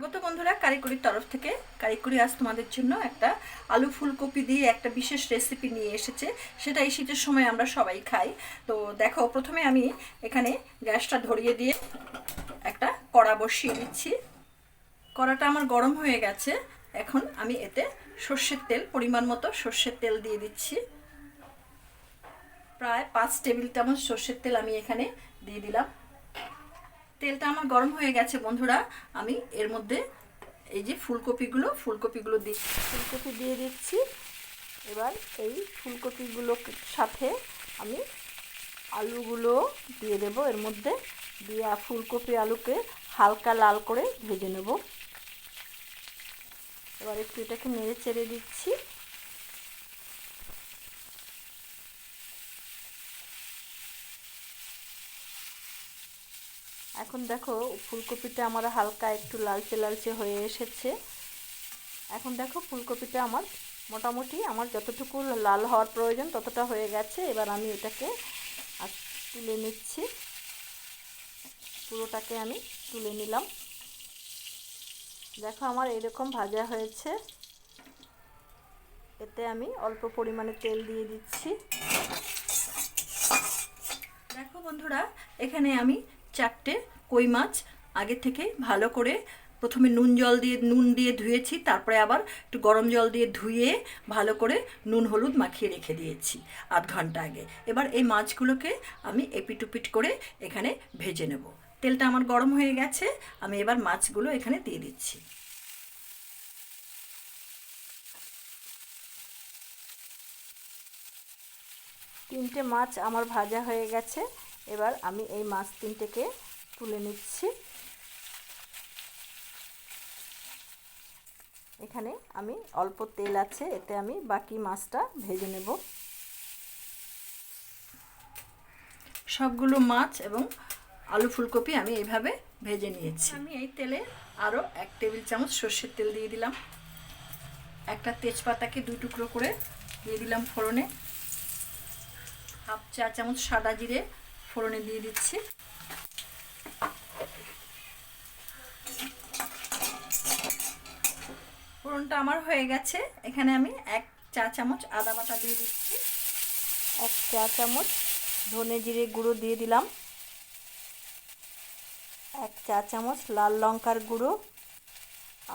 স্বাগত বন্ধুরা কারিকুরির তরফ থেকে। কারিকুরি আজ তোমাদের জন্য একটা আলু ফুলকপি দিয়ে একটা বিশেষ রেসিপি নিয়ে এসেছে। সেটা এই শীতের সময় আমরা সবাই খাই। তো দেখো, প্রথমে আমি এখানে গ্যাসটা ধরিয়ে দিয়ে একটা কড়া বসিয়ে দিচ্ছি। কড়াটা আমার গরম হয়ে গেছে। এখন আমি এতে সর্ষের তেল, পরিমাণ মতো সর্ষের তেল দিয়ে দিচ্ছি। প্রায় পাঁচ টেবিল চামচ সর্ষের তেল আমি এখানে দিয়ে দিলাম। তেলটা আমার গরম হয়ে গেছে বন্ধুরা। আমি এর মধ্যে এই যে ফুলকপিগুলো ফুলকপিগুলো দিই ফুলকপি দিয়ে দিচ্ছি। এবার এই ফুলকপিগুলোর সাথে আমি আলুগুলো দিয়ে দেব। এর মধ্যে দিয়ে ফুলকপি আলুকে হালকা লাল করে ভেজে নেব। এবার একটু এটাকে নেড়ে চেড়ে দিচ্ছি। এখন দেখো, ফুলকপিটা আমার হালকা একটু লালচে লালচে হয়ে এসেছে। এখন দেখো, ফুলকপিটা আমার মোটামুটি আমার যতটুকু লাল হওয়ার প্রয়োজন ততটা হয়ে গেছে। এবার আমি এটাকে তুলে নিচ্ছি। পুরোটাকে আমি তুলে নিলাম। দেখো, আমার এরকম ভাজা হয়েছে। এতে আমি অল্প পরিমাণে তেল দিয়ে দিচ্ছি। দেখো বন্ধুরা, এখানে আমি চারটে কই মাছ, আগে থেকে ভালো করে প্রথমে নুন জল দিয়ে, নুন দিয়ে ধুয়েছি, তারপরে আবার একটু গরম জল দিয়ে ধুয়ে ভালো করে নুন, হলুদ মাখিয়ে রেখে দিয়েছি আধ ঘণ্টা আগে। এবার এই মাছগুলোকে আমি এপিটুপিট করে এখানে ভেজে নেব। তেলটা আমার গরম হয়ে গেছে, আমি এবার মাছগুলো এখানে দিয়ে দিচ্ছি। তিনটে মাছ আমার ভাজা হয়ে গেছে, এবার আমি এই মাছ তিনটেকে তুলে নিচ্ছি। এখানে আমি অল্প তেল আছে, এতে আমি বাকি মাছটা ভেজে নেব। সবগুলো মাছ এবং আলু ফুলকপি আমি এইভাবে ভেজে নিয়েছি। আমি এই তেলে আরও এক টেবিল চামচ সর্ষের তেল দিয়ে দিলাম। একটা তেজপাতাকে দুই টুকরো করে দিয়ে দিলাম ফোড়নে। হাফ চা চামচ সাদা জিরে ফোড়নে দিয়ে দিচ্ছি। ফোড়নটা আমার হয়ে গেছে। এখানে আমি এক চা চামচ আদা বাটা দিয়ে দিচ্ছি। এক চা চামচ ধনে জিরে গুঁড়ো দিয়ে দিলাম। এক চা চামচ লাল লঙ্কার গুঁড়ো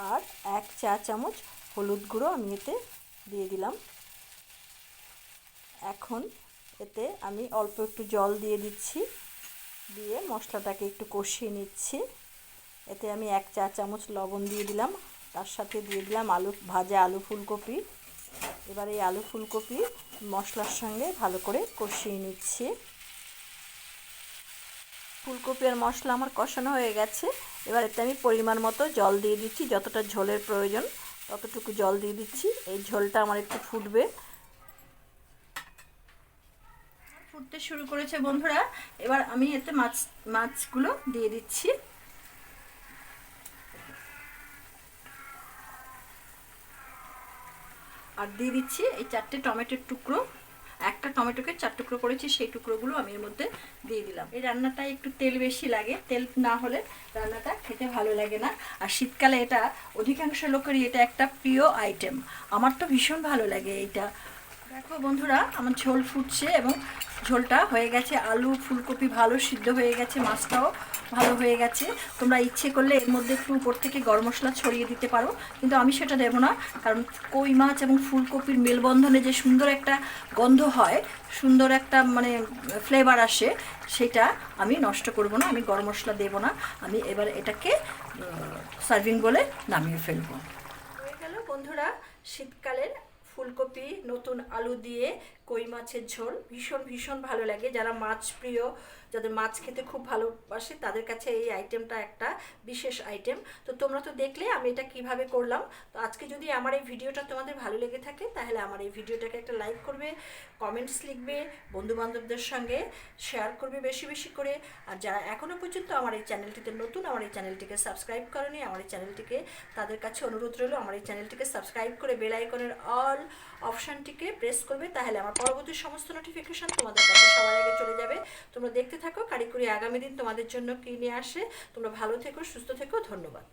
আর এক চা চামচ হলুদ গুঁড়ো আমি এতে দিয়ে দিলাম। এখন এতে আমি অল্প একটু জল দিয়ে দিচ্ছি। দিয়ে মশলাটাকে একটু কষিয়ে নিচ্ছি। এতে আমি এক চা চামচ লবণ দিয়ে দিলাম। তার সাথে দিয়ে দিলাম আলু, ভাজা আলু ফুলকপি। এবার এই আলু ফুলকপি মশলার সঙ্গে ভালো করে কষিয়ে নিচ্ছি। ফুলকপি আর মশলা আমার কষানো হয়ে গেছে। এবার এতে আমি পরিমাণ মতো জল দিয়ে দিচ্ছি, যতটা ঝোলের প্রয়োজন ততটুকু জল দিয়ে দিচ্ছি। এই ঝোলটা আমার একটু ফুটবে। ফুটতে শুরু করেছে বন্ধুরা। এবার আমি এতে মাছ, মাছগুলো দিয়ে দিচ্ছি। আর দিয়ে দিচ্ছি এই চারটে টমেটোর টুকরো। একটা টমেটোকে চার টুকরো করেছি, সেই টুকরোগুলো আমি এর মধ্যে দিয়ে দিলাম। এই রান্নাটা একটু তেল বেশি লাগে, তেল না হলে রান্নাটা খেতে ভালো লাগে না। আর শীতকালে এটা অধিকাংশ লোকেরই এটা একটা প্রিয় আইটেম আমার তো ভীষণ ভালো লাগে এইটা দেখো বন্ধুরা, আমার ঝোল ফুটছে এবং ঝোলটা হয়ে গেছে আলু, ফুলকপি ভালো সিদ্ধ হয়ে গেছে, মাছটাও ভালো হয়ে গেছে। তোমরা ইচ্ছে করলে এর মধ্যে একটু উপর থেকে গরম মশলা ছড়িয়ে দিতে পারো, কিন্তু আমি সেটা দেবো না, কারণ কই মাছ এবং ফুলকপির মেলবন্ধনে যে সুন্দর একটা গন্ধ হয়, সুন্দর একটা মানে ফ্লেভার আসে, সেটা আমি নষ্ট করব না, আমি গরম মশলা দেবো না, আমি এবার এটাকে সার্ভিং বলে নামিয়ে ফেলব। হয়ে গেল বন্ধুরা, শীতকালের ফুলকপি নতুন আলু দিয়ে কই মাছের ঝোল ভীষণ ভীষণ ভালো লাগে। যারা মাছ প্রিয়, যাদের মাছ খেতে খুব ভালোবাসে, তাদের কাছে এই আইটেমটা একটা বিশেষ আইটেম তো তোমরা তো দেখলে আমি এটা কীভাবে করলাম। তো আজকে যদি আমার এই ভিডিওটা তোমাদের ভালো লেগে থাকে, তাহলে আমার এই ভিডিওটাকে একটা লাইক করবে কমেন্টস লিখবে বন্ধু বান্ধবদের সঙ্গে শেয়ার করবে বেশি বেশি করে। আর যারা এখনও পর্যন্ত আমার এই চ্যানেলটিতে নতুন, আমার এই চ্যানেলটিকে সাবস্ক্রাইব করেনি, আমার এই চ্যানেলটিকে তাদের কাছে অনুরোধ রইল, আমার এই চ্যানেলটিকে সাবস্ক্রাইব করে বেল আইকনের অল অপশানটিকে প্রেস করবে, তাহলে আমার পরবর্তী সমস্ত নোটিফিকেশান তোমাদের কাছে সবার আগে চলে যাবে। তোমরা দেখতে থাকো কারিগরি আগামী দিন তোমাদের জন্য কী নিয়ে আসে। তোমরা ভালো থেকো, সুস্থ থেকো, ধন্যবাদ।